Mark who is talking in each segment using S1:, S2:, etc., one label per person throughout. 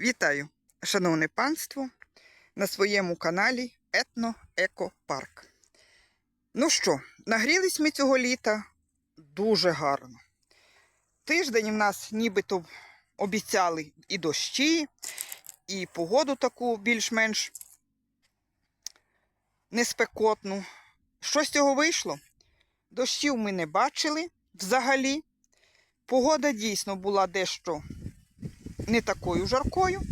S1: Вітаю, шановне панство, на своєму каналі Етно Еко Парк. Ну що, нагрілись ми цього літа дуже гарно. Тиждень в нас нібито обіцяли і дощі, і погоду таку більш-менш неспекотну. Що з цього вийшло? Дощів ми не бачили взагалі. Погода дійсно була дещо не такою жаркою,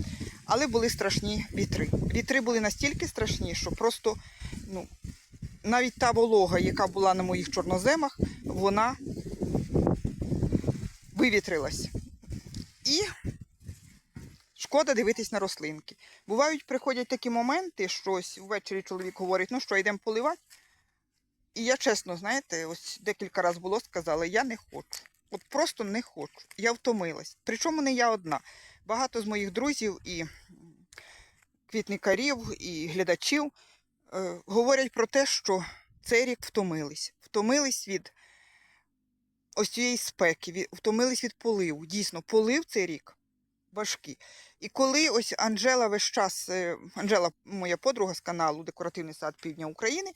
S1: але були страшні вітри. Вітри були настільки страшні, що просто ну, навіть та волога, яка була на моїх чорноземах, вона вивітрилась. І шкода дивитись на рослинки. Бувають, приходять такі моменти, що ось ввечері чоловік говорить, ну що, йдемо поливати. І я чесно, знаєте, ось декілька разів було сказала, я не хочу. От просто не хочу. Я втомилась. Причому не я одна. Багато з моїх друзів і квітникарів, і глядачів е, говорять про те, що цей рік втомились. Втомились від ось цієї спеки, втомились від поливу. Дійсно, полив цей рік важкий. І коли ось Анжела весь час, е, Анжела, моя подруга з каналу Декоративний сад Півдня України,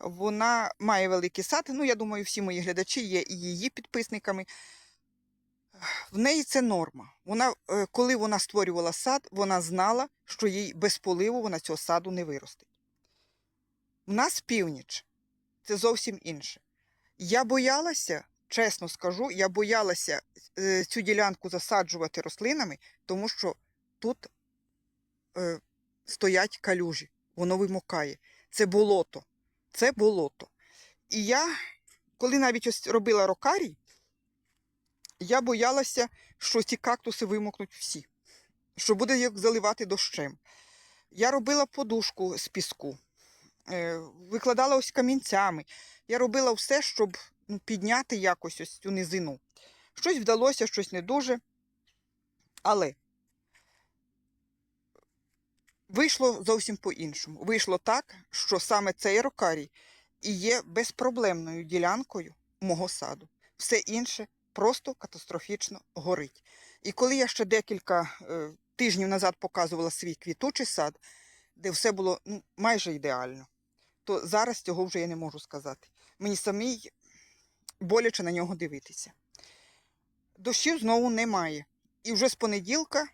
S1: вона має великий сад. Ну, я думаю, всі мої глядачі є і її підписниками. В неї це норма. Вона, е, коли вона створювала сад, вона знала, що їй без поливу вона цього саду не виростить. У нас північ це зовсім інше. Я боялася, чесно скажу, я боялася е, цю ділянку засаджувати рослинами, тому що тут е, стоять калюжі, воно вимокає. Це болото. Це болото. І я, коли навіть ось робила рокарій, я боялася, що ці кактуси вимокнуть всі, що буде їх заливати дощем. Я робила подушку з піску, е, викладала ось камінцями. Я робила все, щоб ну, підняти якось ось цю низину. Щось вдалося, щось не дуже. Але вийшло зовсім по-іншому. Вийшло так, що саме цей рокарій і є безпроблемною ділянкою мого саду. Все інше просто катастрофічно горить. І коли я ще декілька е, тижнів назад показувала свій квітучий сад, де все було ну, майже ідеально, то зараз цього вже я не можу сказати. Мені самій боляче на нього дивитися. Дощів знову немає. І вже з понеділка,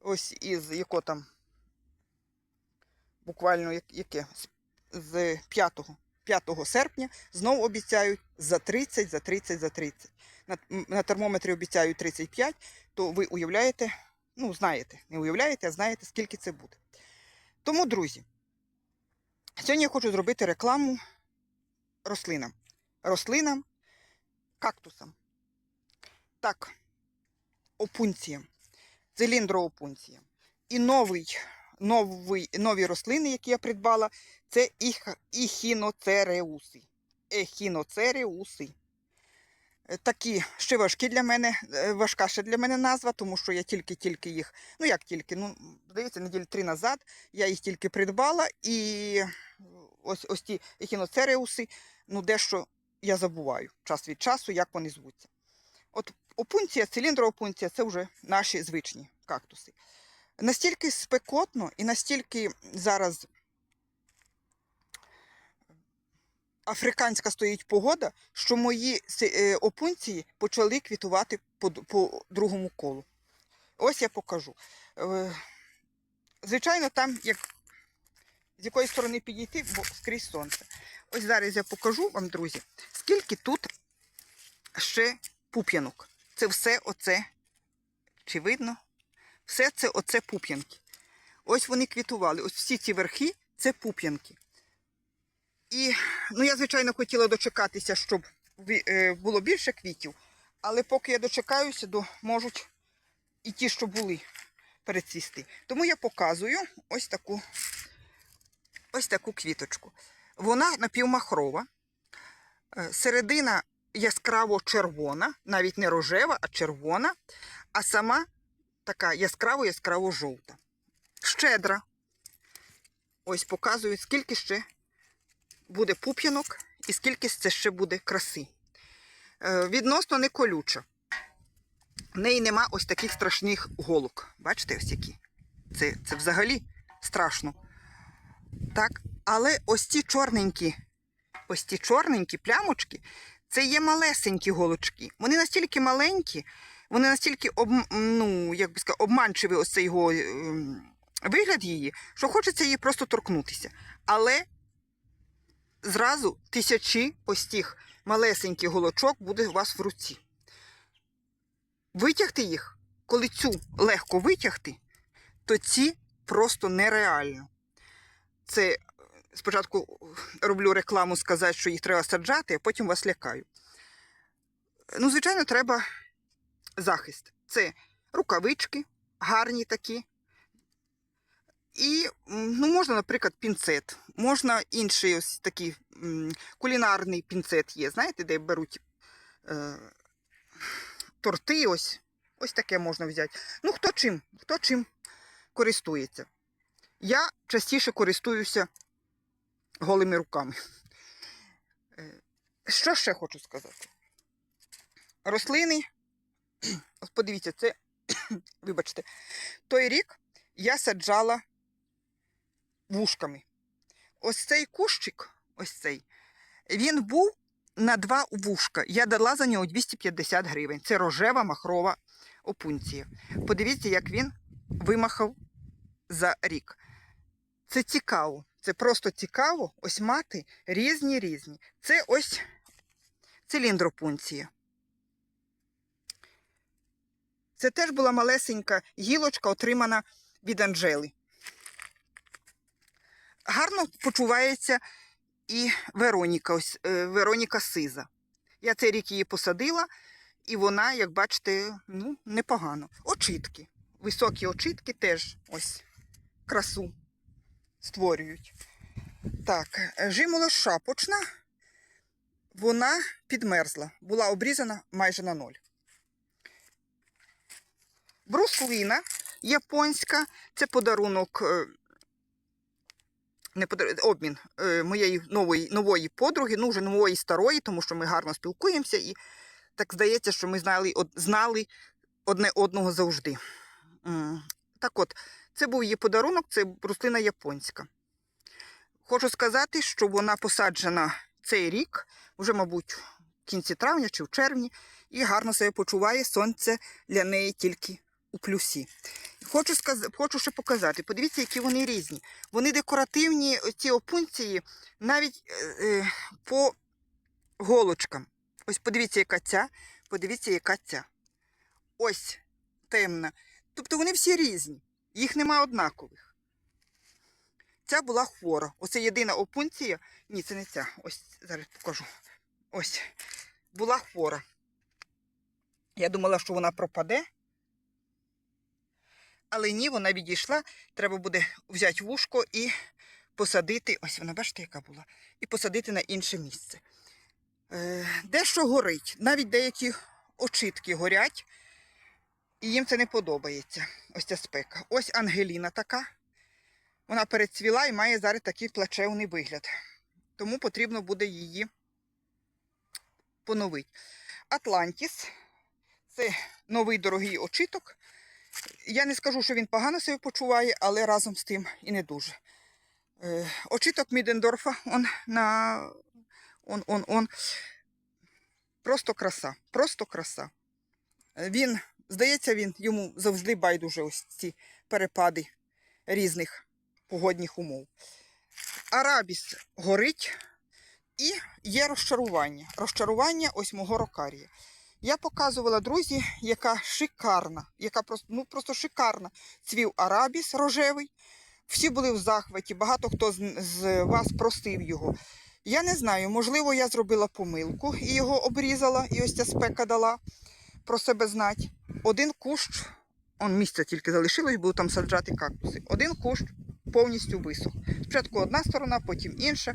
S1: ось із яко там, буквально яке, з 5 5 серпня знову обіцяють за 30, за 30, за 30. На, на термометрі обіцяють 35, то ви уявляєте, ну, знаєте, не уявляєте, а знаєте, скільки це буде. Тому, друзі, сьогодні я хочу зробити рекламу рослинам. Рослинам, кактусам. Так, опунціям, циліндроопунціям. І новий, новий, нові рослини, які я придбала, це іхіноцереуси. Ехіноцереуси. Такі ще важкі для мене, е, важка ще для мене назва, тому що я тільки-тільки їх, ну як тільки, ну, здається, неділі три назад я їх тільки придбала, і ось ось ті ехіноцереуси, ну дещо я забуваю час від часу, як вони звуться. От опунція, циліндроопунція це вже наші звичні кактуси. Настільки спекотно і настільки зараз африканська стоїть погода, що мої е, опунції почали квітувати по, по другому колу. Ось я покажу. Е, Звичайно, там як з якої сторони підійти, бо скрізь сонце. Ось зараз я покажу вам, друзі, скільки тут ще пуп'янок. Це все оце, чи видно? Все це оце пуп'янки. Ось вони квітували. Ось всі ці верхи це пуп'янки. І ну, я, звичайно, хотіла дочекатися, щоб е, було більше квітів, але поки я дочекаюся, то можуть і ті, що були, перецвісти. Тому я показую ось таку, ось таку квіточку. Вона напівмахрова, е, середина яскраво червона, навіть не рожева, а червона, а сама така яскраво-яскраво жовта. Щедра. Ось показую, скільки ще буде пуп'янок і скільки це ще буде краси. Е, відносно не колюча. В неї нема ось таких страшних голок. Бачите, ось які? Це, це взагалі страшно. Так, але ось ці чорненькі, ось ці чорненькі плямочки, це є малесенькі голочки. Вони настільки маленькі, вони настільки об, ну, як би сказати, обманчиві ось цей його ем, вигляд її, що хочеться її просто торкнутися. Але зразу тисячі ось тих малесеньких голочок буде у вас в руці. Витягти їх, коли цю легко витягти, то ці просто нереально. Це спочатку роблю рекламу сказати, що їх треба саджати, а потім вас лякаю. Ну, звичайно, треба захист. Це рукавички, гарні такі. І ну, можна, наприклад, пінцет. Можна інший ось такий кулінарний пінцет є. Знаєте, де беруть е, торти, ось. Ось таке можна взяти. Ну, хто чим, хто чим користується. Я частіше користуюся голими руками. Е, Що ще хочу сказати? Рослини, ось подивіться, це, вибачте, той рік я саджала вушками. Ось цей кущик, ось цей, він був на два вушка. Я дала за нього 250 гривень. Це рожева махрова опунція. Подивіться, як він вимахав за рік. Це цікаво. Це просто цікаво ось мати різні різні. Це ось циліндропунція. Це теж була малесенька гілочка, отримана від Анжели. Гарно почувається і Вероніка, ось е, Вероніка Сиза. Я цей рік її посадила, і вона, як бачите, ну, непогано. Очітки. Високі очітки теж ось красу створюють. Так, жимолость шапочна, вона підмерзла, була обрізана майже на ноль. Бруслина японська, це подарунок, е, не подар... обмін е, моєї нової, нової подруги, ну вже нової старої, тому що ми гарно спілкуємося і так здається, що ми знали, знали одне одного завжди. Так от, це був її подарунок, це рослина японська. Хочу сказати, що вона посаджена цей рік, вже, мабуть, в кінці травня чи в червні, і гарно себе почуває сонце для неї тільки у плюсі. Хочу, сказ... Хочу ще показати, подивіться, які вони різні. Вони декоративні, ці опунції, навіть е, е, по голочкам. Ось подивіться, яка ця, подивіться, яка ця. Ось темна. Тобто вони всі різні, їх нема однакових. Ця була хвора. Оце єдина опунція. Ні, це не ця. Ось зараз покажу. Ось. Була хвора. Я думала, що вона пропаде. Але ні, вона відійшла. Треба буде взяти вушко і посадити. Ось вона, бачите, яка була. І посадити на інше місце. Е, дещо горить. Навіть деякі очітки горять. І їм це не подобається. Ось ця спека. Ось Ангеліна така. Вона перецвіла і має зараз такий плачевний вигляд. Тому потрібно буде її поновити. Атлантіс це новий дорогий очіток. Я не скажу, що він погано себе почуває, але разом з тим і не дуже. Е, очіток Мідендорфа, он на он, он, он. Просто краса, просто краса. Е, Він, здається, він йому завжди байдуже ось ці перепади різних погодних умов. Арабіс горить і є розчарування. Розчарування ось мого рокарія. Я показувала друзі, яка шикарна, яка просто, ну, просто шикарна. Цвів арабіс рожевий. Всі були в захваті, багато хто з, з вас просив його. Я не знаю, можливо, я зробила помилку і його обрізала, і ось ця спека дала про себе знати. Один кущ, он місце тільки залишилось, буду там саджати кактуси. Один кущ повністю висох. Спочатку одна сторона, потім інша.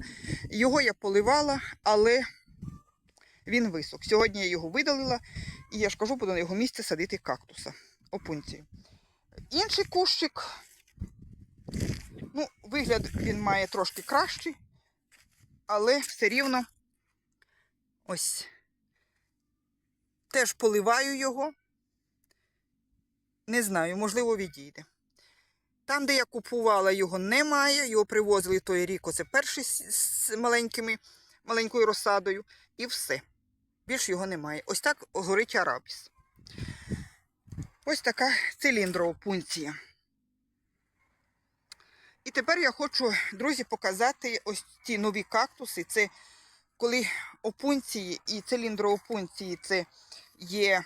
S1: Його я поливала, але він висох. Сьогодні я його видалила, і я ж кажу, буду на його місце садити кактуса. Опунцію. Інший кущик, ну, вигляд він має трошки кращий, але все рівно ось. Теж поливаю його. Не знаю, можливо, відійде. Там, де я купувала, його немає. Його привозили той рік. Оце перший з, маленькими, маленькою розсадою. І все. Більш його немає. Ось так горить арабіс. Ось така циліндрова пункція. І тепер я хочу, друзі, показати ось ці нові кактуси. Це коли опунції і циліндроопунції це є,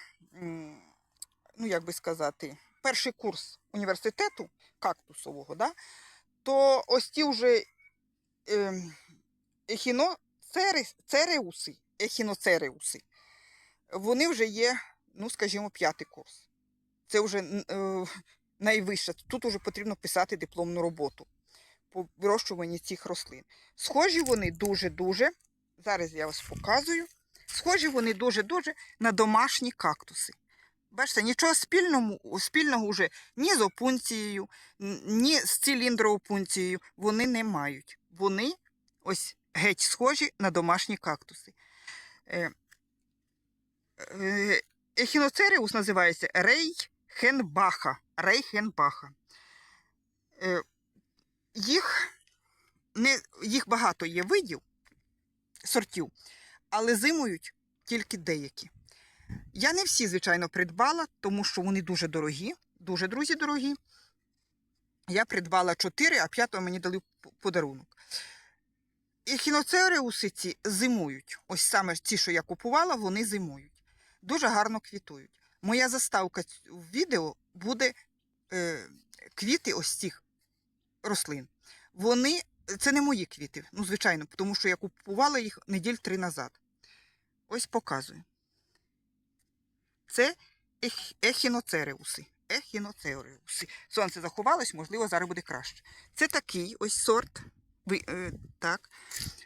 S1: ну як би сказати, перший курс університету кактусового, да? то ось ті вже ем, ехіноцереуси, ехіноцереуси, вони вже є, ну скажімо, п'ятий курс. Це вже е, найвище. Тут вже потрібно писати дипломну роботу по вирощуванні цих рослин. Схожі вони дуже-дуже, зараз я вас показую. Схожі вони дуже-дуже на домашні кактуси. Бачите, нічого спільного, спільного вже ні з опунцією, ні з циліндроопунцією вони не мають. Вони ось геть схожі на домашні кактуси. Е, е, Ехіноцереус називається рейхенбаха. Рейхенбаха. Е, їх, не, їх багато є видів, сортів, але зимують тільки деякі. Я не всі, звичайно, придбала, тому що вони дуже дорогі, дуже, друзі, дорогі. Я придбала 4, а п'ятого мені дали подарунок. І хіноцереуси ці зимують. Ось саме ті, що я купувала, вони зимують. Дуже гарно квітують. Моя заставка в відео буде е, квіти ось цих рослин. Вони, це не мої квіти, ну, звичайно, тому що я купувала їх неділь три назад. Ось показую. Це ех, ехіноцереуси. Ехіноцереуси. Сонце заховалось, можливо, зараз буде краще. Це такий ось сорт. Ви, е, так.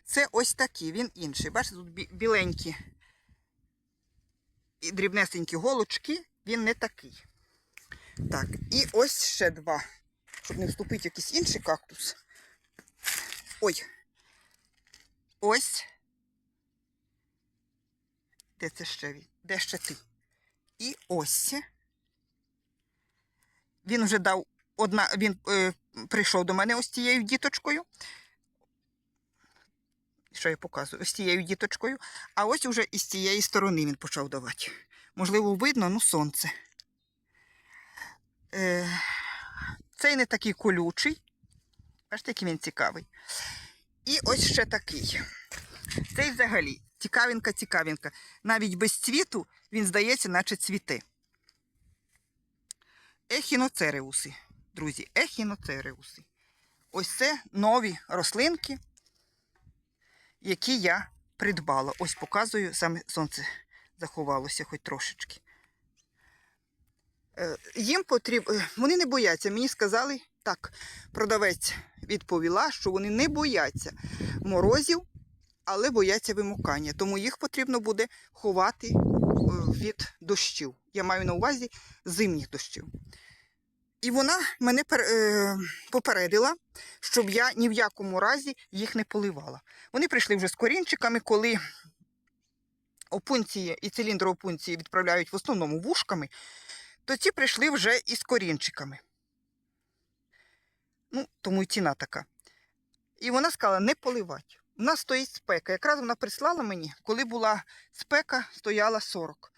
S1: Це ось такий, він інший. Бачите, тут бі- біленькі і дрібнесенькі голочки, він не такий. Так, і ось ще два. Щоб не вступити в якийсь інший кактус. Ой. Ось. Де це ще він? Де ще ти? І ось. Він вже дав одна, він е, прийшов до мене ось цією діточкою. Що я показую? Ось цією діточкою. А ось уже із цієї сторони він почав давати. Можливо, видно, ну сонце. Е, цей не такий колючий. Бачите, який він цікавий. І ось ще такий. Цей взагалі цікавинка, цікавинка. Навіть без цвіту він здається, наче цвіте. Ехіноцереуси, друзі, ехіноцереуси. Ось це нові рослинки, які я придбала. Ось показую, саме сонце заховалося хоч трошечки. Е, Їм потрібно, вони не бояться. Мені сказали, так, продавець відповіла, що вони не бояться морозів, але бояться вимукання. Тому їх потрібно буде ховати е, від дощів. Я маю на увазі зимніх дощів. І вона мене е, попередила, щоб я ні в якому разі їх не поливала. Вони прийшли вже з корінчиками, коли опунції і циліндроопунції відправляють в основному вушками, то ці прийшли вже із корінчиками. Ну, тому і ціна така. І вона сказала, не поливати. У нас стоїть спека. Якраз вона прислала мені, коли була спека, стояла 40.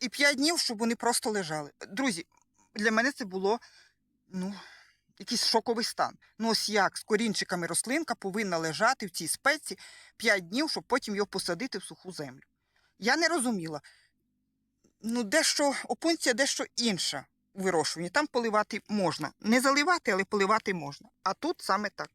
S1: І 5 днів, щоб вони просто лежали. Друзі, для мене це було ну, якийсь шоковий стан. Ну, ось як з корінчиками рослинка повинна лежати в цій спеці 5 днів, щоб потім його посадити в суху землю. Я не розуміла. Ну, дещо опунція дещо інша вирощуванні. Там поливати можна. Не заливати, але поливати можна. А тут саме так.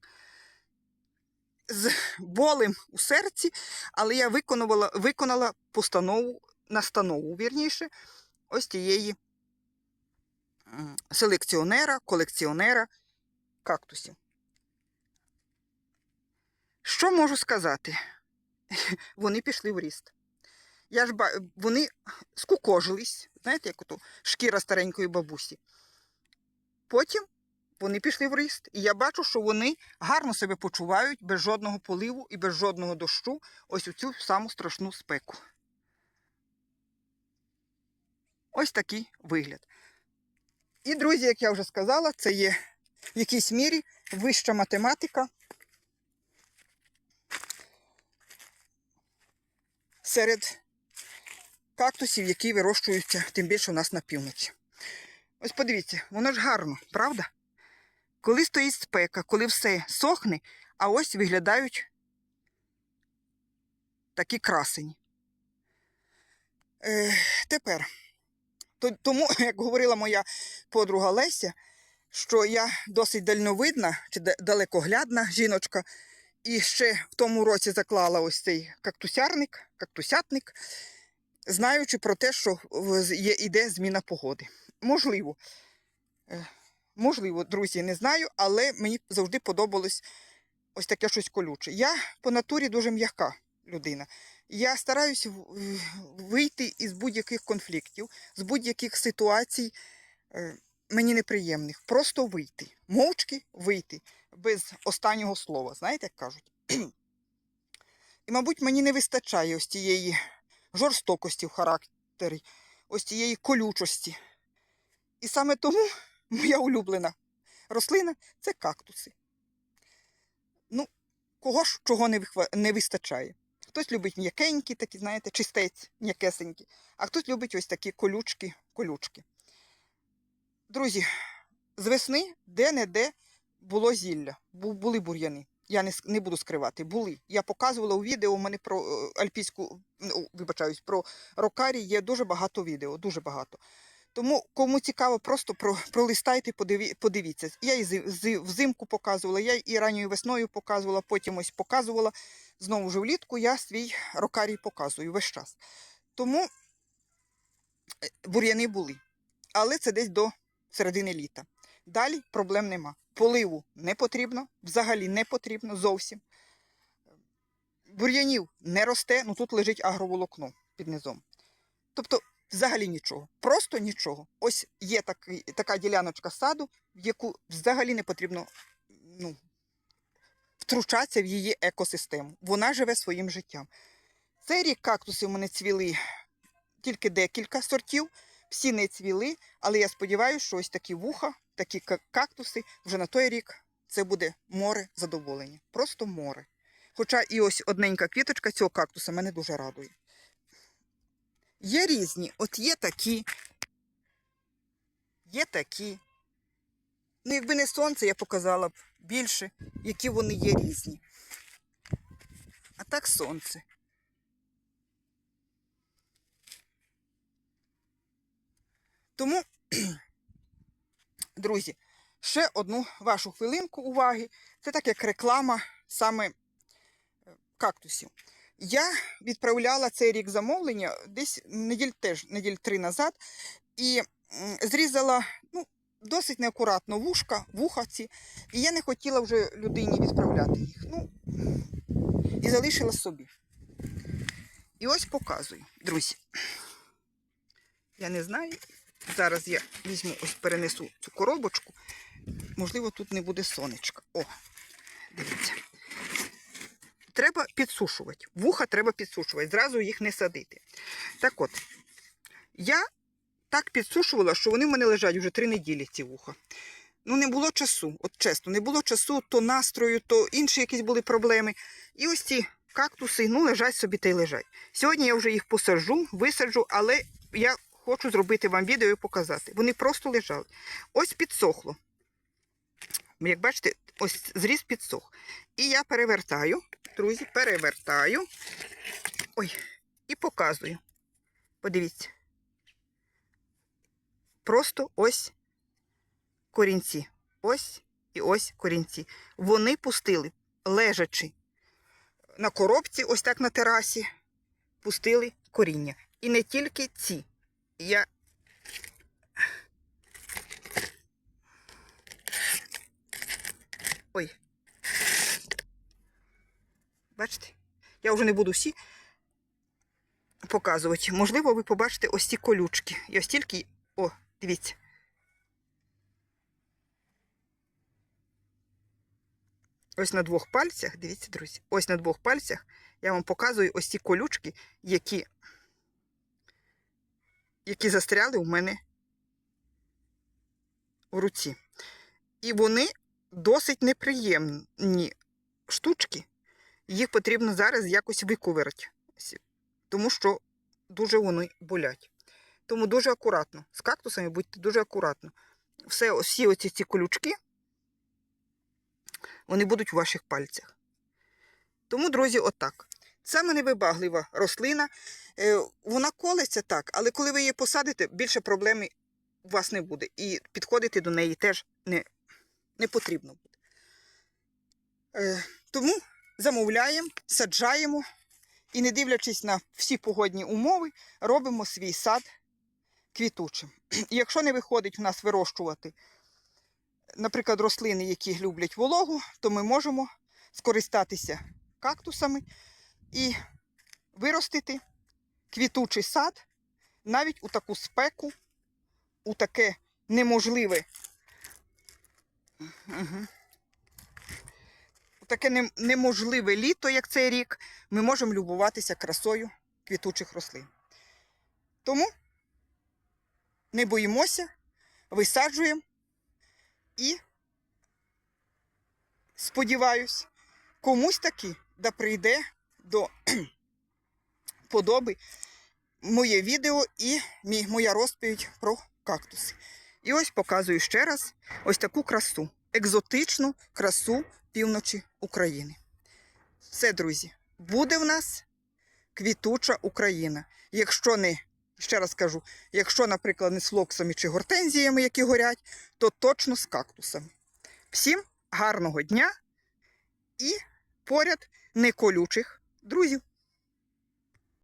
S1: З болем у серці, але я виконувала, виконала постанову, настанову, вірніше, ось тієї селекціонера, колекціонера кактусів. Що можу сказати? Вони пішли в ріст. Я ж ба... Вони скукожились, знаєте, як ото шкіра старенької бабусі. Потім вони пішли в ріст. І я бачу, що вони гарно себе почувають без жодного поливу і без жодного дощу ось у цю саму страшну спеку. Ось такий вигляд. І, друзі, як я вже сказала, це є в якійсь мірі вища математика серед кактусів, які вирощуються, тим більше у нас на півночі. Ось подивіться, воно ж гарно, правда? Коли стоїть спека, коли все сохне, а ось виглядають такі красені. Е, тепер, тому, як говорила моя подруга Леся, що я досить дальновидна чи далекоглядна жіночка, і ще в тому році заклала ось цей кактусярник, кактусятник, знаючи про те, що іде зміна погоди. Можливо, е, можливо, друзі, не знаю, але мені завжди подобалось ось таке щось колюче. Я по натурі дуже м'яка людина. Я стараюся вийти із будь-яких конфліктів, з будь-яких ситуацій е, мені неприємних. Просто вийти. Мовчки вийти, без останнього слова, знаєте, як кажуть. І, мабуть, мені не вистачає ось тієї жорстокості в характері, ось тієї колючості. І саме тому моя улюблена рослина це кактуси. Ну, кого ж чого не, не вистачає. Хтось любить м'якенькі, такі, знаєте, чистець, м'якесенькі, а хтось любить ось такі колючки, колючки. Друзі, з весни де-не-де було зілля, були бур'яни. Я не, не буду скривати, були. Я показувала у відео, у мене про е, альпійську, ну, вибачаюсь, про рокарі є дуже багато відео, дуже багато. Тому, кому цікаво, просто про, пролистайте, подиві, подивіться. Я і зи- зи- взимку показувала, я і ранньою весною показувала, потім ось показувала. Знову ж влітку я свій рокарій показую весь час. Тому е, бур'яни були. Але це десь до середини літа. Далі проблем нема. Поливу не потрібно, взагалі не потрібно зовсім. Бур'янів не росте, ну тут лежить агроволокно під низом. Тобто, взагалі нічого. Просто нічого. Ось є такий, така діляночка саду, в яку взагалі не потрібно ну, втручатися в її екосистему. Вона живе своїм життям. Цей рік кактуси в мене цвіли тільки декілька сортів, всі не цвіли, але я сподіваюся, що ось такі вуха, такі кактуси вже на той рік це буде море задоволення. Просто море. Хоча і ось одненька квіточка цього кактуса мене дуже радує. Є різні, от є такі, є такі. Ну, якби не сонце, я показала б більше, які вони є різні. А так сонце. Тому, друзі, ще одну вашу хвилинку уваги. Це так як реклама саме е, кактусів. Я відправляла цей рік замовлення десь неділь теж неділь три назад і зрізала ну, досить неакуратно вушка, вуха ці, і я не хотіла вже людині відправляти їх. Ну, і залишила собі. І ось показую, друзі. Я не знаю. Зараз я візьму, ось перенесу цю коробочку. Можливо, тут не буде сонечка. О, дивіться. Треба підсушувати. Вуха треба підсушувати, зразу їх не садити. Так от, я так підсушувала, що вони в мене лежать вже три неділі, ці вуха. Ну, не було часу, от чесно, не було часу, то настрою, то інші якісь були проблеми. І ось ці кактуси, ну, лежать собі та й лежать. Сьогодні я вже їх посаджу, висаджу, але я хочу зробити вам відео і показати. Вони просто лежали. Ось підсохло. Як бачите, ось зріз підсох. І я перевертаю, друзі, перевертаю. Ой, і показую. Подивіться. Просто ось корінці. Ось і ось корінці. Вони пустили, лежачи на коробці, ось так на терасі, пустили коріння. І не тільки ці. Я Ой. Бачите? Я вже не буду всі показувати. Можливо, ви побачите ось ці колючки. І ось тільки. О, дивіться. Ось на двох пальцях, дивіться, друзі, ось на двох пальцях я вам показую ось ці колючки, які, які застряли у мене в руці. І вони досить неприємні штучки. Їх потрібно зараз якось виковирити, тому що дуже вони болять. Тому дуже акуратно. З кактусами будьте дуже акуратно. Все, всі оці ці колючки, вони будуть у ваших пальцях. Тому, друзі, отак. Це невибаглива рослина. Е, Вона колеться так, але коли ви її посадите, більше проблем у вас не буде. І підходити до неї теж не, не потрібно буде. Е, Тому замовляємо, саджаємо і, не дивлячись на всі погодні умови, робимо свій сад квітучим. І якщо не виходить в нас вирощувати, наприклад, рослини, які люблять вологу, то ми можемо скористатися кактусами і виростити квітучий сад навіть у таку спеку, у таке неможливе. У таке неможливе літо, як цей рік, ми можемо любуватися красою квітучих рослин. Тому не боїмося, висаджуємо і сподіваюсь, комусь таки да прийде до подоби моє відео і мій, моя розповідь про кактуси. І ось показую ще раз ось таку красу, екзотичну красу півночі України. Все, друзі, буде в нас квітуча Україна. Якщо не, ще раз кажу, якщо, наприклад, не з флоксами чи гортензіями, які горять, то точно з кактусами. Всім гарного дня і поряд неколючих друзів.